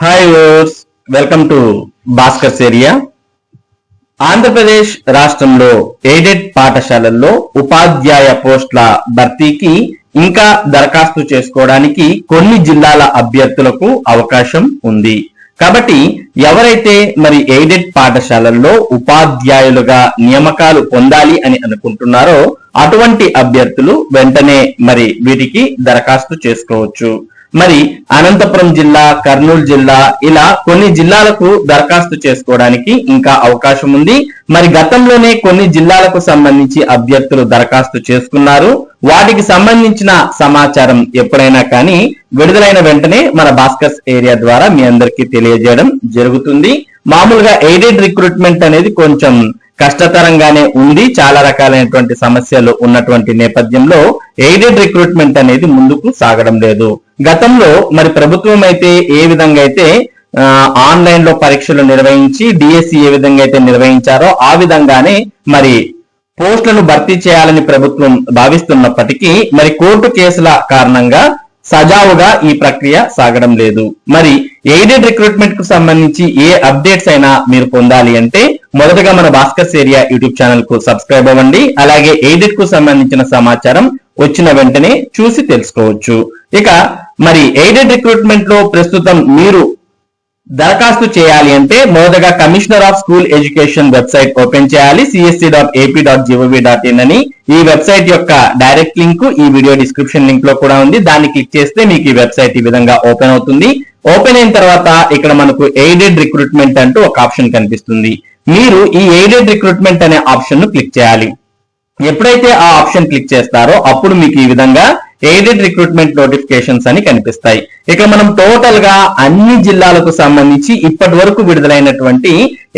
Hi viewers welcome to Bhaskar సేరియా Andhra Pradesh రాష్ట్రంలో aided పాఠశాలల్లో ఉపాధ్యాయ పోస్టుల భర్తీకి ఇంకా దరఖాస్తు చేసుకోవడానికి కొన్ని జిల్లాల అభ్యర్థులకు అవకాశం ఉంది. కాబట్టి ఎవరైతే మరి ఎయిడెడ్ పాఠశాలల్లో ఉపాధ్యాయులుగా నియామకాలు పొందాలి అని అనుకుంటున్నారో అటువంటి అభ్యర్థులు వెంటనే మరి వీటికి దరఖాస్తు చేసుకోవచ్చు. మరి అనంతపురం జిల్లా కర్నూలు జిల్లా ఇలా కొన్ని జిల్లాలకు దరఖాస్తు చేసుకోవడానికి ఇంకా అవకాశం ఉంది. మరి గతంలోనే కొన్ని జిల్లాలకు సంబంధించి అభ్యర్థులు దరఖాస్తు చేసుకున్నారు. వాటికి సంబంధించిన సమాచారం ఎప్పుడైనా కానీ విడుదలైన వెంటనే మన భాస్కర్స్ ఏరియా ద్వారా మీ అందరికీ తెలియజేయడం జరుగుతుంది. మామూలుగా ఎయిడెడ్ రిక్రూట్మెంట్ అనేది కొంచెం కష్టతరంగానే ఉంది. చాలా రకాలైనటువంటి సమస్యలు ఉన్నటువంటి నేపథ్యంలో ఎయిడెడ్ రిక్రూట్మెంట్ అనేది ముందుకు సాగడం లేదు. గతంలో మరి ప్రభుత్వం అయితే ఏ విధంగా అయితే ఆన్లైన్లో పరీక్షలు నిర్వహించి డిఎస్సి ఏ విధంగా అయితే నిర్వహించారో ఆ విధంగానే మరి పోస్టులను భర్తీ చేయాలని ప్రభుత్వం భావిస్తున్నప్పటికీ మరి కోర్టు కేసుల కారణంగా సజావుగా ఈ ప్రక్రియ సాగడం లేదు. మరి ఎయిడెడ్ రిక్రూట్మెంట్కు సంబంధించి ఏ అప్డేట్స్ అయినా మీరు పొందాలి అంటే మొదటగా మన భాస్కర్స్ ఏరియా యూట్యూబ్ ఛానల్కు సబ్స్క్రైబ్ అవ్వండి అలాగే ఎయిడెడ్కు సంబంధించిన సమాచారం వచ్చిన వెంటనే చూసి తెలుసుకోవచ్చు. ఇక మరి ఎయిడెడ్ రిక్రూట్మెంట్లో ప్రస్తుతం మీరు దరఖాస్తు చేయాలి అంటే మొదటగా commissioner of school education website open చేయాలి CSC dot AP dot GOV dot in అని. ఈ వెబ్సైట్ యొక్క డైరెక్ట్ లింక్ ఈ వీడియో డిస్క్రిప్షన్ లింక్లో కూడా ఉంది. దాన్ని క్లిక్ చేస్తే మీకు ఈ వెబ్సైట్ ఈ విధంగా ఓపెన్ అవుతుంది. ఓపెన్ అయిన తర్వాత ఇక్కడ మనకు ఎయిడెడ్ రిక్రూట్మెంట్ అంటూ ఒక ఆప్షన్ కనిపిస్తుంది. మీరు ఈ ఎయిడెడ్ రిక్రూట్మెంట్ అనే ఆప్షన్ను క్లిక్ చేయాలి. ఎప్పుడైతే ఆ ఆప్షన్ క్లిక్ చేస్తారో అప్పుడు మీకు ఈ విధంగా ఎయిడెడ్ రిక్రూట్మెంట్ నోటిఫికేషన్స్ అని కనిపిస్తాయి. ఇక మనం టోటల్గా అన్ని జిల్లాలకు సంబంధించి ఇప్పటి వరకు విడుదలైనటువంటి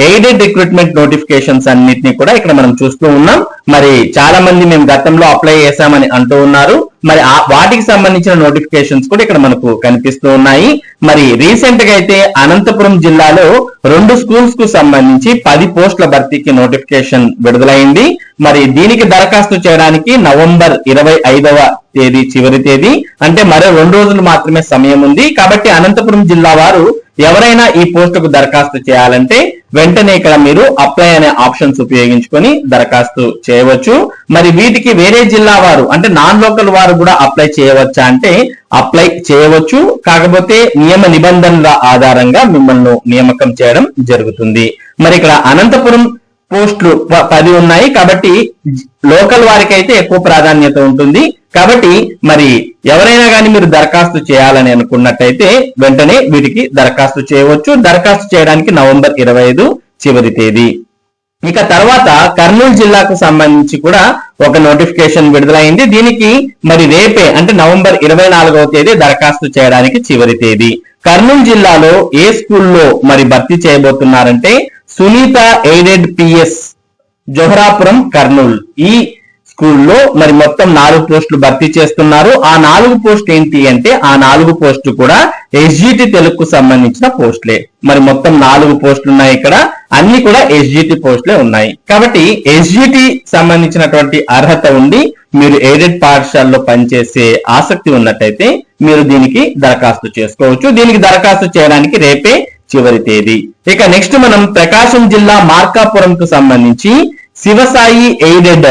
ఎయిడెడ్ రిక్రూట్మెంట్ నోటిఫికేషన్స్ అన్నింటినీ కూడా ఇక్కడ మనం చూస్తూ ఉన్నాం. మరి చాలా మంది మేము గతంలో అప్లై చేశామని అంటూ ఉన్నారు. మరి వాటికి సంబంధించిన నోటిఫికేషన్స్ కూడా ఇక్కడ మనకు కనిపిస్తూ ఉన్నాయి. మరి రీసెంట్గా అయితే అనంతపురం జిల్లాలో రెండు స్కూల్స్కు సంబంధించి పది పోస్టుల భర్తీకి నోటిఫికేషన్ విడుదలైంది. మరి దీనికి దరఖాస్తు చేయడానికి నవంబర్ ఇరవై ఐదవ తేదీ చివరి తేదీ అంటే మరో రెండు రోజులు మాత్రమే సమయం ఉంది. కాబట్టి అనంతపురం జిల్లా వారు ఎవరైనా ఈ పోస్టుకు దరఖాస్తు చేయాలంటే వెంటనే ఇక్కడ మీరు అప్లై అనే ఆప్షన్స్ ఉపయోగించుకొని దరఖాస్తు చేయవచ్చు. మరి వీటికి వేరే జిల్లా వారు అంటే నాన్ లోకల్ వారు కూడా అప్లై చేయవచ్చా అంటే అప్లై చేయవచ్చు. కాకపోతే నియమ నిబంధనల ఆధారంగా మిమ్మల్ని నియామకం చేయడం జరుగుతుంది. మరి ఇక్కడ అనంతపురం పోస్టులు పది ఉన్నాయి కాబట్టి లోకల్ వారికి అయితే ఎక్కువ ప్రాధాన్యత ఉంటుంది. కాబట్టి మరి ఎవరైనా కానీ మీరు దరఖాస్తు చేయాలని అనుకున్నట్టయితే వెంటనే వీటికి దరఖాస్తు చేయవచ్చు. దరఖాస్తు చేయడానికి నవంబర్ ఇరవై ఐదు చివరి తేదీ. ఇక తర్వాత కర్నూలు జిల్లాకు సంబంధించి కూడా ఒక నోటిఫికేషన్ విడుదలైంది. దీనికి మరి రేపే అంటే నవంబర్ ఇరవై నాలుగవ తేదీ దరఖాస్తు చేయడానికి చివరి తేదీ. కర్నూలు జిల్లాలో ఏ స్కూల్లో మరి భర్తీ చేయబోతున్నారంటే సునీత ఎయిడెడ్ పిఎస్ జొహరాపురం కర్నూల్. ఈ స్కూల్లో మరి మొత్తం నాలుగు పోస్టులు భర్తీ చేస్తున్నారు. ఆ నాలుగు పోస్ట్ ఏంటి అంటే ఆ నాలుగు పోస్టు కూడా ఎస్జిటి తెలుగుకు సంబంధించిన పోస్టులే. మరి మొత్తం నాలుగు పోస్టులు ఉన్నాయి ఇక్కడ. అన్ని కూడా ఎస్జిటి పోస్టులే ఉన్నాయి. కాబట్టి ఎస్జిటి సంబంధించినటువంటి అర్హత ఉండి మీరు ఎయిడెడ్ పాఠశాలలో పనిచేసే ఆసక్తి ఉన్నట్టయితే మీరు దీనికి దరఖాస్తు చేసుకోవచ్చు. దీనికి దరఖాస్తు చేయడానికి రేపే చివరి తేదీ. ఇక నెక్స్ట్ మనం ప్రకాశం జిల్లా మార్కాపురం కు సంబంధించి శివసాయి ఎయిడెడ్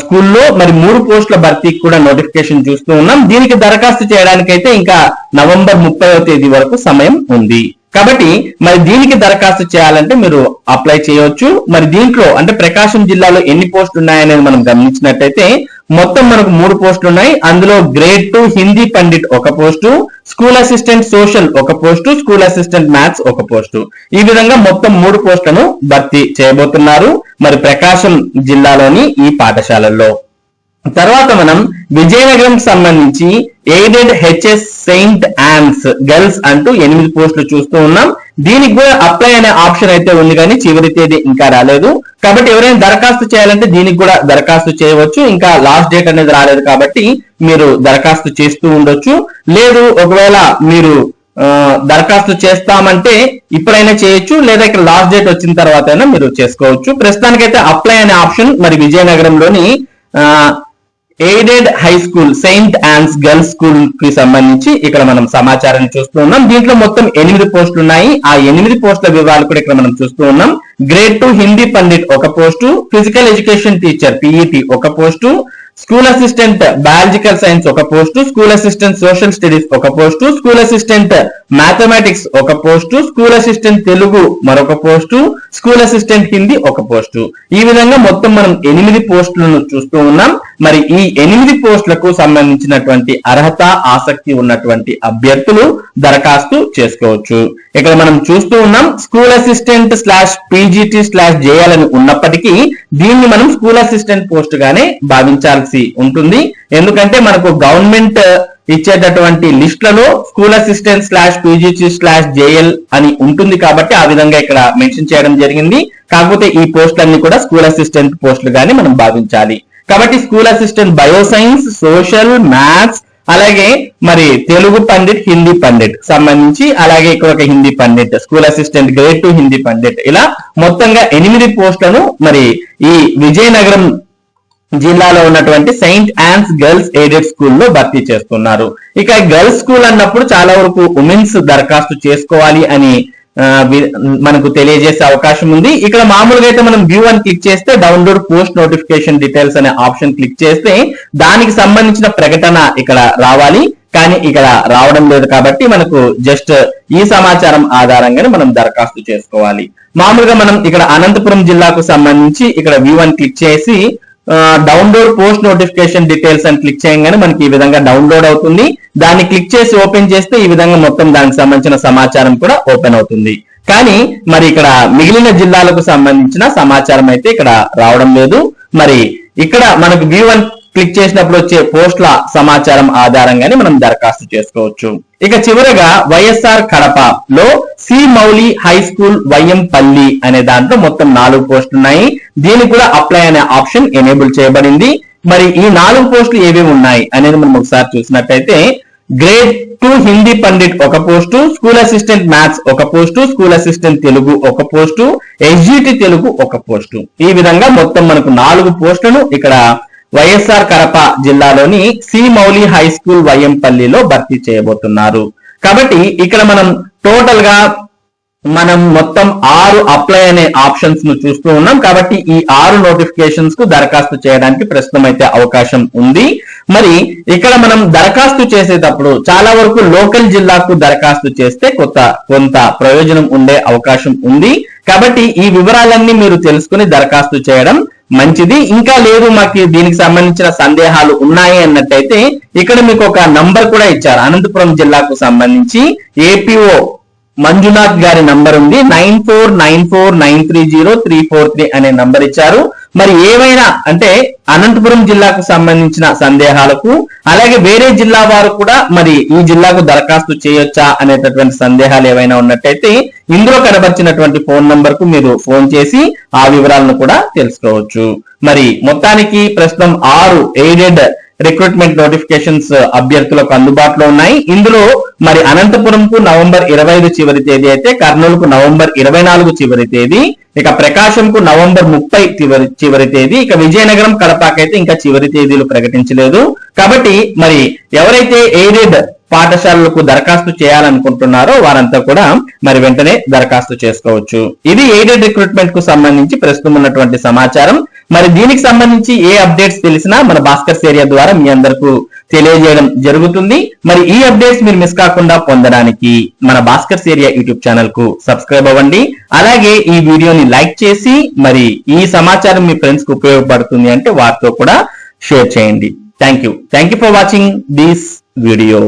స్కూల్లో మరి మూడు పోస్టుల భర్తీకి కూడా నోటిఫికేషన్ చూస్తూ ఉన్నాం. దీనికి దరఖాస్తు చేయడానికైతే ఇంకా నవంబర్ ముప్పైవ తేదీ వరకు సమయం ఉంది. కాబట్టి మరి దీనికి దరఖాస్తు చేయాలంటే మీరు అప్లై చేయవచ్చు. మరి దీంట్లో అంటే ప్రకాశం జిల్లాలో ఎన్ని పోస్టులు ఉన్నాయనేది మనం గమనించినట్టయితే మొత్తం మనకు మూడు పోస్టులు ఉన్నాయి. అందులో గ్రేడ్ టూ హిందీ పండిట్ ఒక పోస్టు స్కూల్ అసిస్టెంట్ సోషల్ ఒక పోస్టు స్కూల్ అసిస్టెంట్ మ్యాథ్స్ ఒక పోస్టు. ఈ విధంగా మొత్తం మూడు పోస్టులను భర్తీ చేయబోతున్నారు. మరి ప్రకాశం జిల్లాలోని ఈ పాఠశాలల్లో. తర్వాత మనం విజయనగరం సంబంధించి aided HS Saint Ann's girls అంటూ ఎనిమిది పోస్టులు చూస్తూ ఉన్నాం. దీనికి కూడా అప్లై అనే ఆప్షన్ అయితే ఉంది కానీ చివరి తేదీ ఇంకా రాలేదు. కాబట్టి ఎవరైనా దరఖాస్తు చేయాలంటే దీనికి కూడా దరఖాస్తు చేయవచ్చు. ఇంకా లాస్ట్ డేట్ అనేది రాలేదు కాబట్టి మీరు దరఖాస్తు చేస్తూ ఉండొచ్చు. లేదు ఒకవేళ మీరు దరఖాస్తు చేస్తామంటే ఇప్పుడైనా చేయొచ్చు. లేదా ఇక్కడ లాస్ట్ డేట్ వచ్చిన తర్వాత అయినా మీరు చేసుకోవచ్చు. ప్రస్తుతానికైతే అప్లై అనే ఆప్షన్ మరి విజయనగరంలోని aided high school Saint Ann's girls స్కూల్కి సంబంధించి ఇక్కడ మనం సమాచారాన్ని చూస్తూ ఉన్నాం. దీంట్లో మొత్తం ఎనిమిది పోస్టులు ఉన్నాయి. ఆ ఎనిమిది పోస్టుల వివరాలు కూడా ఇక్కడ మనం చూస్తూ ఉన్నాం. గ్రేడ్ టూ హిందీ పండిట్ ఒక post physical education teacher PET ఒక post school assistant biological science ఒక post school assistant social studies ఒక పోస్టు స్కూల్ అసిస్టెంట్ మ్యాథమెటిక్స్ ఒక పోస్టు స్కూల్ అసిస్టెంట్ తెలుగు మరొక పోస్టు స్కూల్ అసిస్టెంట్ హిందీ ఒక పోస్టు. ఈ విధంగా మొత్తం మనం ఎనిమిది పోస్టులను చూస్తూ ఉన్నాం. మరి ఈ ఎనిమిది పోస్టులకు సంబంధించినటువంటి అర్హత ఆసక్తి ఉన్నటువంటి అభ్యర్థులు దరఖాస్తు చేసుకోవచ్చు. ఇక్కడ మనం చూస్తూ ఉన్నాం school assistant slash PGT slash చేయాలని ఉన్నప్పటికీ దీన్ని మనం స్కూల్ అసిస్టెంట్ పోస్ట్ గానే భావించాల్సి ఉంటుంది. ఎందుకంటే మనకు గవర్నమెంట్ ఇచ్చేటటువంటి లిస్టులలో school assistant slash PGT slash JL అని ఉంటుంది కాబట్టి ఆ విధంగా ఇక్కడ మెన్షన్ చేయడం జరిగింది. కాకపోతే ఈ పోస్టులన్నీ కూడా స్కూల్ అసిస్టెంట్ పోస్టులు గాని మనం భావించాలి. కాబట్టి school assistant bioscience social maths అలాగే మరి తెలుగు పండిట్ హిందీ పండిట్ సంబంధించి అలాగే ఇక్కడ ఒక Hindi pandit school assistant grade two Hindi pandit. ఇలా మొత్తంగా ఎనిమిది పోస్టులను మరి ఈ విజయనగరం జిల్లాలో ఉన్నటువంటి సెయింట్ యాన్స్ గర్ల్స్ ఎయిడెడ్ స్కూల్లో భర్తీ చేస్తున్నారు. ఇక గర్ల్స్ స్కూల్ అన్నప్పుడు చాలా వరకు ఉమెన్స్ దరఖాస్తు చేసుకోవాలి అని మనకు తెలియజేసే అవకాశం ఉంది. ఇక్కడ మామూలుగా అయితే మనం వ్యూ అని క్లిక్ చేస్తే డౌన్లోడ్ పోస్ట్ నోటిఫికేషన్ డీటెయిల్స్ అనే ఆప్షన్ క్లిక్ చేస్తే దానికి సంబంధించిన ప్రకటన ఇక్కడ రావాలి. కానీ ఇక్కడ రావడం లేదు కాబట్టి మనకు జస్ట్ ఈ సమాచారం ఆధారంగానే మనం దరఖాస్తు చేసుకోవాలి. మామూలుగా మనం ఇక్కడ అనంతపురం జిల్లాకు సంబంధించి ఇక్కడ వ్యూ అని క్లిక్ చేసి డౌన్లోడ్ పోస్ట్ నోటిఫికేషన్ డీటెయిల్స్ అని క్లిక్ చేయగానే మనకి ఈ విధంగా డౌన్లోడ్ అవుతుంది. దాన్ని క్లిక్ చేసి ఓపెన్ చేస్తే ఈ విధంగా మొత్తం దానికి సంబంధించిన సమాచారం కూడా ఓపెన్ అవుతుంది. కానీ మరి ఇక్కడ మిగిలిన జిల్లాలకు సంబంధించిన సమాచారం అయితే ఇక్కడ రావడం లేదు. మరి ఇక్కడ మనకు వ్యూ వన్ క్లిక్ చేసినప్పుడు వచ్చే పోస్టుల సమాచారం ఆధారంగానే మనం దరఖాస్తు చేసుకోవచ్చు. ఇక చివరగా వైఎస్ఆర్ కడప లో C Mouli high school YMPalli అనే దాంట్లో మొత్తం నాలుగు పోస్టులు ఉన్నాయి దీనికి కూడా అప్లై అనే ఆప్షన్ ఎనేబుల్ చేయబడింది. మరి ఈ నాలుగు పోస్టులు ఏవేవి ఉన్నాయి అనేది మనం ఒకసారి చూసినట్టయితే గ్రేడ్ టూ హిందీ పండిట్ ఒక పోస్టు స్కూల్ అసిస్టెంట్ మ్యాథ్స్ ఒక పోస్టు స్కూల్ అసిస్టెంట్ తెలుగు ఒక పోస్టు ఎస్జిటి తెలుగు ఒక పోస్టు. ఈ విధంగా మొత్తం మనకు నాలుగు పోస్టులను ఇక్కడ వైఎస్ఆర్ కడప జిల్లాలోని సి మౌలి హై స్కూల్ వైఎంపల్లిలో భర్తీ చేయబోతున్నారు. కాబట్టి ఇక్కడ మనం టోటల్గా మనం మొత్తం ఆరు అప్లై అనే ఆప్షన్స్ను చూస్తూ ఉన్నాం. కాబట్టి ఈ ఆరు నోటిఫికేషన్స్కు దరఖాస్తు చేయడానికి ప్రస్తుతం అయితే అవకాశం ఉంది. మరి ఇక్కడ మనం దరఖాస్తు చేసేటప్పుడు చాలా వరకు లోకల్ జిల్లాకు దరఖాస్తు చేస్తే కొత్త కొంత ప్రయోజనం ఉండే అవకాశం ఉంది. కాబట్టి ఈ వివరాలన్నీ మీరు తెలుసుకుని దరఖాస్తు చేయడం మంచిది. ఇంకా లేదు మాకు దీనికి సంబంధించిన సందేహాలు ఉన్నాయి అన్నట్టయితే ఇక్కడ మీకు ఒక నంబర్ కూడా ఇచ్చారు. అనంతపురం జిల్లాకు సంబంధించి ఏపీఓ మంజునాథ్ గారి నంబర్ ఉంది. Nine four nine four nine three zero three four three అనే నంబర్ ఇచ్చారు. మరి ఏవైనా అంటే అనంతపురం జిల్లాకు సంబంధించిన సందేహాలకు అలాగే వేరే జిల్లా వారు కూడా మరి ఈ జిల్లాకు దరఖాస్తు చేయొచ్చా అనేటటువంటి సందేహాలు ఏవైనా ఉన్నట్టయితే ఇందులో కనబరిచినటువంటి ఫోన్ నంబర్కు మీరు ఫోన్ చేసి ఆ వివరాలను కూడా తెలుసుకోవచ్చు. మరి మొత్తానికి ప్రస్తుతం ఆరు ఎయిడెడ్ రిక్రూట్మెంట్ నోటిఫికేషన్స్ uh, అభ్యర్థులకు అందుబాటులో ఉన్నాయి. ఇందులో మరి అనంతపురం కు నవంబర్ ఇరవై ఐదు చివరి తేదీ అయితే కర్నూలుకు నవంబర్ ఇరవై నాలుగు చివరి తేదీ ఇక ప్రకాశంకు నవంబర్ ముప్పై చివరి చివరి తేదీ ఇక విజయనగరం కడపకైతే ఇంకా చివరి తేదీలు ప్రకటించలేదు. కాబట్టి మరి ఎవరైతే ఎయిడెడ్ పాఠశాలలకు దరఖాస్తు చేయాలనుకుంటున్నారో వారంతా కూడా మరి వెంటనే దరఖాస్తు చేసుకోవచ్చు. ఇది ఎయిడెడ్ రిక్రూట్మెంట్కు సంబంధించి ప్రస్తుతం ఉన్నటువంటి సమాచారం. మరి దీనికి సంబంధించి ఏ అప్డేట్స్ తెలిసినా మన భాస్కర్స్ ఏరియా ద్వారా మీ అందరికీ తెలియజేయడం జరుగుతుంది. మరి ఈ అప్డేట్స్ మీరు మిస్ కాకుండా పొందడానికి మన భాస్కర్స్ ఏరియా యూట్యూబ్ ఛానల్కు సబ్స్క్రైబ్ అవ్వండి. అలాగే ఈ వీడియోని లైక్ చేసి మరి ఈ సమాచారం మీ ఫ్రెండ్స్కు ఉపయోగపడుతుంది అంటే వారితో కూడా షేర్ చేయండి. Thank you. Thank you for watching this video.